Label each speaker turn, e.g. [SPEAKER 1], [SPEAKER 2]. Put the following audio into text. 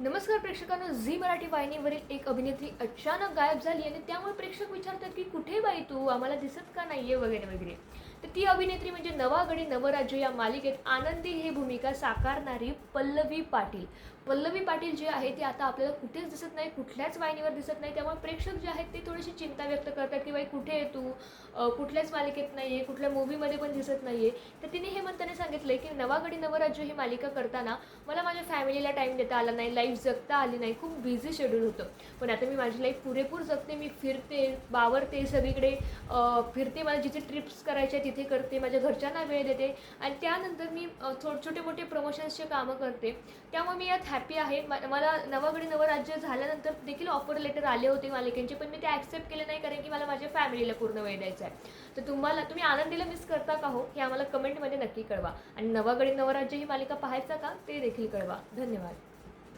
[SPEAKER 1] नमस्कार प्रेक्षकांनो झी मराठी वाहिनीवरील एक अभिनेत्री अचानक गायब झाली आणि त्यामुळे प्रेक्षक विचारतात की कुठे बाई तू? आम्हाला दिसत का नाहीये? वगैरे वगैरे. तर ती अभिनेत्री म्हणजे नवागडी नवराज्य या मालिकेत आनंदी ही भूमिका साकारणारी पल्लवी पाटील. पल्लवी पाटील जे आहे ते आता आपल्याला कुठेच दिसत नाही कुठल्याच वाहिनीवर दिसत नाही. त्यामुळे प्रेक्षक जे आहेत ते थोडीशी चिंता व्यक्त करतात की बाई कुठे आहे तू? कुठल्याच मालिकेत नाही आहे कुठल्या मूवीमध्ये पण दिसत नाही आहे तर तिने हे म्हणताना सांगितलं की नवागडी नवराज्य ही मालिका करताना मला माझ्या फॅमिलीला टाईम देता आला नाही लाईफ जगता आली नाही खूप बिझी शेड्यूल होतं. पण आता मी माझी लाईफ पुरेपूर जगते मी फिरते बावरते सगळीकडे. फिरते मला जिथे ट्रिप्स करायच्या तिथे करते माझ्या घरच्यांना वेळ देते आणि त्यानंतर मी अं, थो छोटे मोठे प्रमोशन्सचे कामं करते. त्यामुळे मी यात हॅपी आहे. म- मला नवागडी नवराज्य झाल्यानंतर देखील ऑफर लेटर आले होते मालिकेंचे पण मी ते ॲक्सेप्ट केले नाही कारण की मला माझ्या फॅमिलीला पूर्ण वेळ द्यायचा आहे. तर तुम्हाला तुम्ही आनंदीला मिस करता का हो? हे आम्हाला कमेंटमध्ये नक्की कळवा. आणि नवागडी नवराज्य ही मालिका पाहायचा का? ते देखील कळवा. धन्यवाद.